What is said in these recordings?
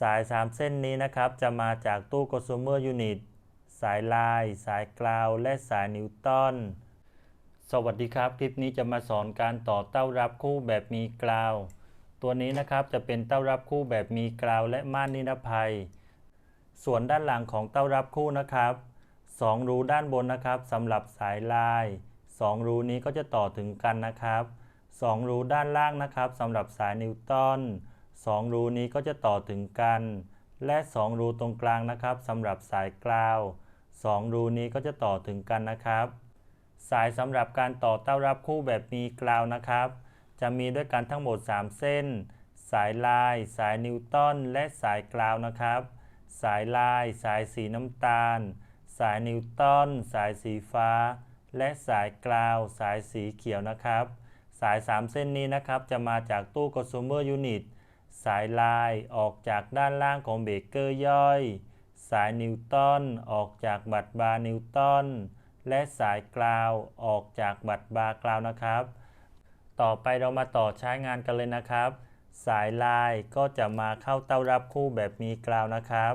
สาย 3 เส้นนี้นะครับ จะมาจากตู้ consumer unit สายลาย สายกราว และสายนิวตันสวัสดีครับ คลิปนี้จะมาสอนการต่อเต้ารับคู่แบบมีกราว ตัวนี้นะครับจะเป็นเต้ารับคู่แบบมีกราว และม่านนิรภัย ส่วนด้านหลังของเต้ารับคู่นะครับสองรูด้านบนนะครับสำหรับสายลายสองรูนี้ก็จะต่อถึงกันนะครับสองรูด้านล่างนะครับสำหรับสายนิวตัน สองรูนี้ก็จะต่อถึงกัน และสองรูตรงกลางนะครับสำหรับสายกราวสองรูนี้ก็จะต่อถึงกันนะครับ สายสำหรับการต่อเต้ารับคู่แบบมีกราวนะครับ จะมีด้วยกันทั้งหมด 3 เส้น สายลาย สายนิวตันและสายกราวนะครับ สายลาย สายสีน้ำตาล สายนิวตันสายสีฟ้า และสายกราว สายสีเขียวนะครับ สาย 3 เส้นนี้นะครับจะมาจากตู้ consumer unit สายลายออกจากด้านล่างของเบรกเกอร์ย่อย สายนิวตันออกจากบัตรบาร์นิวตันและสายกราวออกจากบัตรบาร์กราวนะครับ ต่อไปเรามาต่อใช้งานกันเลยนะครับ สายลายก็จะมาเข้าเต้ารับคู่แบบมีกราวนะครับ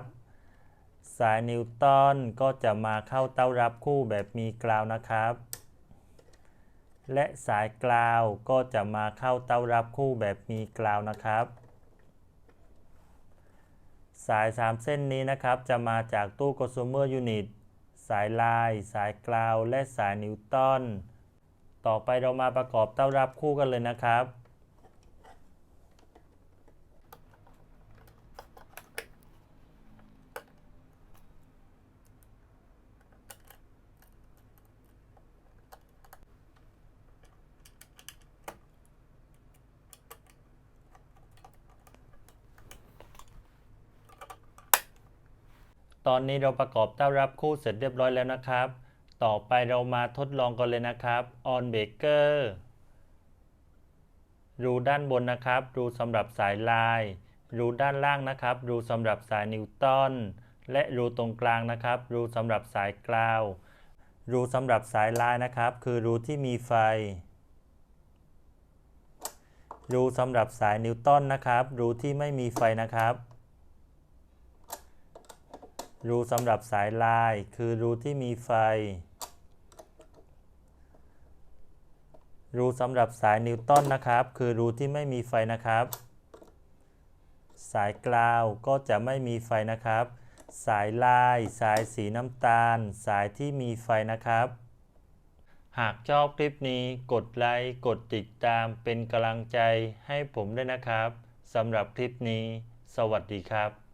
สายนิวตันก็จะมาเข้าเต้ารับคู่แบบมีกราวนะครับ และสายกราวก็จะมาเข้าเต้ารับคู่แบบมีกราวนะครับ สาย 3 เส้นนี้นะครับจะมาจากตู้ consumer unit สายลาย สายกราว และสายนิวตันต่อไปเรามาประกอบเต้ารับคู่กันเลยนะครับ ตอนนี้เราประกอบเต้ารับคู่เสร็จเรียบร้อยแล้วนะครับ ต่อไปเรามาทดลองกันเลยนะครับ on baker รูด้านบนนะครับ รูสำหรับสายลาย รูด้านล่างนะครับ รูสำหรับสายนิวตัน และรูตรงกลางนะครับ รูสำหรับสายกราว รูสำหรับสายลายนะครับ คือรูที่มีไฟ รูสำหรับสายนิวตันนะครับ รูที่ไม่มีไฟนะครับ รูสำหรับสายลายคือรูที่มีไฟ รูสำหรับสายนิวตันนะครับ คือรูที่ไม่มีไฟนะครับ สายกราวก็จะไม่มีไฟนะครับ สายลาย สายสีน้ำตาล สายที่มีไฟนะครับ หากชอบคลิปนี้กดไลค์กดติดตามเป็นกำลังใจให้ผมด้วยนะครับสำหรับคลิปนี้ สวัสดีครับ